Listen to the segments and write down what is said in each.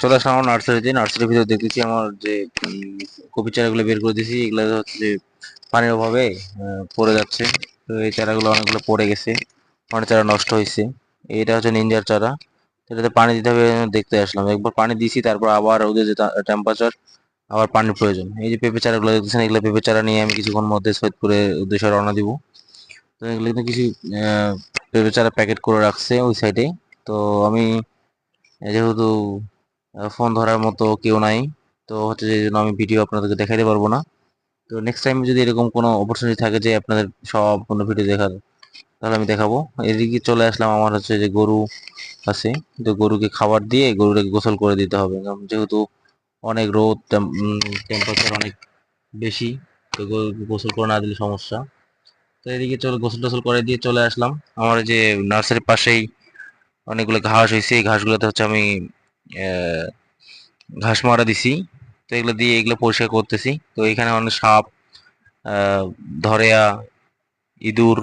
চলে আসলাম আমার নার্সারিতে নার্সারির ভিতরে দেখতেছি আমার যে কপি চারাগুলো বের করে দিয়েছি, এগুলো হচ্ছে পানির অভাবে পড়ে যাচ্ছে। তো এই চারাগুলো অনেকগুলো পড়ে গেছে, অনেক চারা নষ্ট হয়েছে। এটা হচ্ছে নিঞ্জার চারা। এটাতে পানি দিতে হবে দেখতে আসলাম। একবার পানি দিয়েছি, তারপর আবার ওদের যে টেম্পারেচার আবার পানির প্রয়োজন। এই যে পেঁপে চারাগুলো দেখতেছেন, এগুলো পেঁপে চারা নিয়ে আমি কিছুক্ষণ মধ্যে সৈয়দপুরের উদ্দেশ্যে রওনা দিব। তো এগুলো কিন্তু কিছু পেঁপে চারা প্যাকেট করে রাখছে ওই সাইডে তো আমি যেহেতু ফোন ধরার মতো কেউ নাই, তো হচ্ছে যে জন্য আমি ভিডিও আপনাদেরকে দেখাইতে পারব না। তো নেক্সট টাইম যদি এরকম কোনো অপরচুনিটি থাকে যে আপনাদের সব কোনো ভিডিও দেখার, তাহলে আমি দেখাবো। এদিকে চলে আসলাম আমার হচ্ছে যে গরু আছে, তো গরুকে খাবার দিয়ে গরুটাকে গোসল করে দিতে হবে। কারণ যেহেতু অনেক রোদ টেম্পারেচার অনেক বেশি, তো গরুকে গোসল করে না দিলে সমস্যা। তো এদিকে চলে গোসল টোসল করে দিয়ে চলে আসলাম। আমার যে নার্সারির পাশেই অনেকগুলো ঘাস হয়েছে, এই ঘাসগুলোতে হচ্ছে আমি ঘাস মারা দিছি। তো এগুলো দিয়ে এগুলো পরিষ্কার করতেছি। তো এখানে অনেক সাপ ধরেয়া, ইঁদুর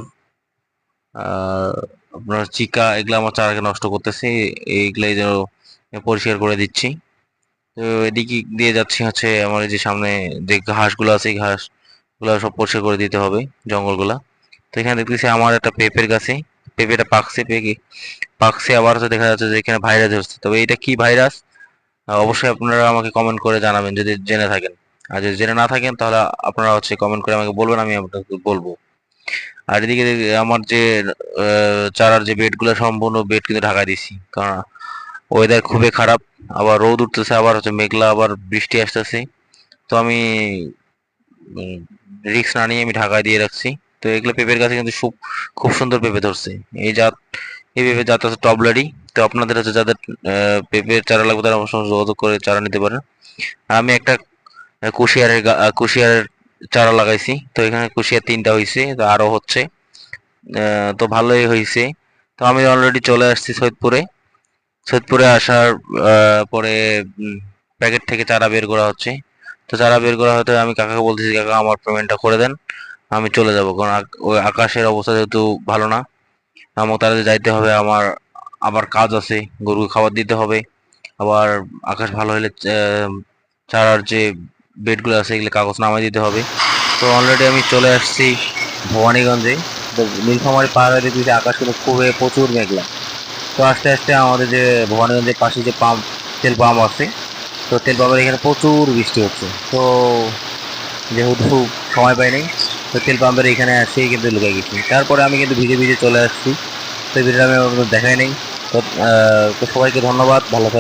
আপনার চিকা, এগুলো আমার চারাকে নষ্ট করতেছে। এইগুলো যেন পরিষ্কার করে দিচ্ছি। তো এদিকে দিয়ে যাচ্ছি হচ্ছে আমার যে সামনে যে ঘাসগুলো আছে ঘাসগুলো সব পরিষ্কার করে দিতে হবে জঙ্গলগুলা। তো এখানে দেখতেছি আমার একটা পেঁপের গাছে পেঁপেটা পাকছে পেকে পাকছে আবার হচ্ছে দেখা যাচ্ছে যে এখানে ভাইরাস হচ্ছে তবে এটা কি ভাইরাস অবশ্যই আপনারা আমাকে কমেন্ট করে জানাবেন, যদি জেনে থাকেন। আর যদি জেনে না থাকেন, তাহলে আপনারা হচ্ছে কমেন্ট করে আমাকে বলবেন, আমি আপনাকে বলব। আর এদিকে আমার যে চারার যে বেডগুলো সম্পূর্ণ বেড কিন্তু ঢাকা দিছি কারণ ওয়েদার খুবই খারাপ, আবার রোদ উঠতেছে, আবার হচ্ছে মেঘলা, আবার বৃষ্টি আসতেছে। তো আমি রিস্ক না নিয়ে আমি ঢাকায় দিয়ে রাখছি। তো এগুলো পেঁপের গাছে কিন্তু খুব খুব সুন্দর পেঁপে ধরছে। এই জাত, এই পেঁপে জাত আছে টবলারি তো আপনাদের হচ্ছে যাদের পেঁপের চারা লাগবে তারা আমার যোগাযোগ করে চারা নিতে পারেন। আমি একটা কুশিয়ারের কুশিয়ারের চারা লাগাইছি। তো এখানে কুশিয়ার তিনটা হয়েছে তো আরও হচ্ছে। তো ভালোই হয়েছে তো আমি অলরেডি চলে আসছি সৈয়দপুরে। সৈয়দপুরে আসার পরে প্যাকেট থেকে চারা বের করা হচ্ছে। তো চারা বের করা হতে আমি কাকাকে বলতেছি, কাকা, আমার পেমেন্টটা করে দেন। আমি চলে যাব, কারণ ওই আকাশের অবস্থা যেহেতু ভালো না আমাকে তাড়াতাড়ি যাইতে হবে, আমার আবার কাজ আছে গরুকে খাবার দিতে হবে, আবার আকাশ ভালো হলে চারার যে বেডগুলো আছে এগুলো কাগজ নামাই দিতে হবে। তো অলরেডি আমি চলে আসছি ভবানীগঞ্জে নীলফামারী পাহাড় দেখতেছি আকাশ কিন্তু খুবই প্রচুর মেঘলা। তো আস্তে আস্তে আমাদের যে ভবানীগঞ্জের পাশে যে পাম্প, তেল পাম্প আছে, তো তেল পাম্পের এখানে প্রচুর বৃষ্টি হচ্ছে। তো যেহেতু সময় পাই নাই তো তেল পাম্পের এখানে আসেই কিন্তু লুকিয়ে গেছি। তারপরে আমি কিন্তু ভিজে ভিজে চলে আসছি। তো ভিডিওটা আমি দেখাই নেই। তো সবাইকে ধন্যবাদ। ভালো থাকবেন।